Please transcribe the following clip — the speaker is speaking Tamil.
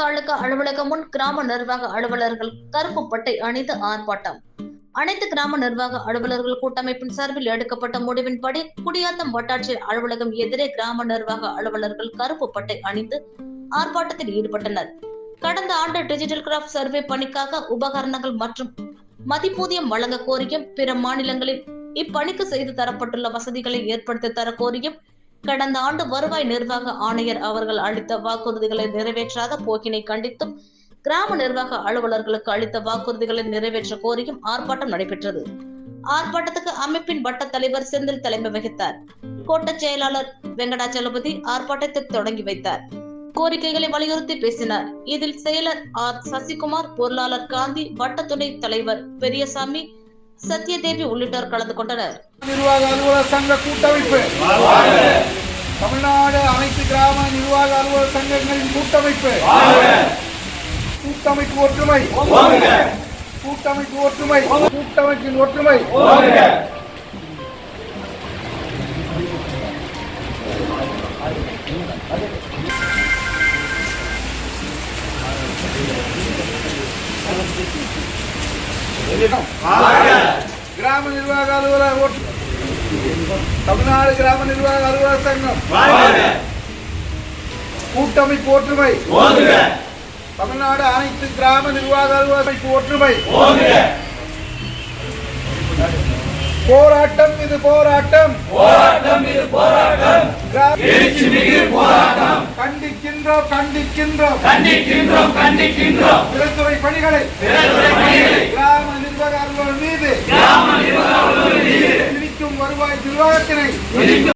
தாலுகா அலுவலகம் முன் கிராம நிர்வாக அலுவலர்கள் கருப்பு பட்டை அணிந்து ஆர்ப்பாட்டம். அனைத்து கிராம நிர்வாக அலுவலர்கள் கூட்டமைப்பின் சார்பில் எடுக்கப்பட்ட முடிவின்படி குடியாத்தம் வட்டாட்சியர் அலுவலகம் எதிரே கிராம நிர்வாக அலுவலர்கள் கருப்பு பட்டை அணிந்து ஆர்ப்பாட்டத்தில் ஈடுபட்டனர். கடந்த ஆண்டு டிஜிட்டல் கிராஃப்ட் சர்வே பணிக்காக உபகரணங்கள் மற்றும் மதிப்பூதியம் வழங்க கோரியும் பிற மாநிலங்களில் இப்பணிக்கு செய்து தரப்பட்டுள்ள வசதிகளை ஏற்படுத்தி தர கோரியும் கடந்த ஆண்டு வருவாய் நிர்வாக ஆணையர் அவர்கள் அளித்த வாக்குறுதிகளை நிறைவேற்றாத போக்கினை கண்டித்தும் கிராம நிர்வாக அலுவலர்களுக்கு அளித்த வாக்குறுதிகளை நிறைவேற்ற கோரியும் ஆர்ப்பாட்டம் நடைபெற்றது. ஆர்ப்பாட்டத்துக்கு அமைப்பின் வட்ட தலைவர் செந்தில் தலைமை வகித்தார். கோட்ட செயலாளர் வெங்கடாச்சலபதி ஆர்ப்பாட்டத்தை தொடங்கி வைத்தார். கோரிக்கைகளை வலியுறுத்தி பேசினார். இதில் செயலர் ஆர் சசிகுமார் பொருளாளர் காந்தி வட்ட துணை தலைவர் பெரியசாமி சத்யதேவி உள்ளிட்டோர் கலந்து கொண்டனர். நிர்வாக அலுவலர் சங்க கூட்டமைப்பு. கிராம நிர்வாக அலுவலர் சங்கங்களின் கூட்டமைப்பு. கூட்டமைப்பு ஒற்றுமை. கூட்டமைப்பு ஒற்றுமை. கூட்டமைப்பின் ஒற்றுமை. கிராம நிர்வாக அலுவலர் தமிழ்நாடு கிராம நிர்வாக அலுவலர் சங்கம். கூட்டமைப்பு ஒற்றுமை தமிழ்நாடு அனைத்து கிராம நிர்வாக அலுவலமைப்பு ஒற்றுமை போராட்டம் இது போராட்டம். கிரா- கண்டிக்கின்றோம் கண்டிக்கின்றோம். கண்டிக்கின்றோம் கண்டிக்கின்றோம். திரைத்துறை பணிகளை.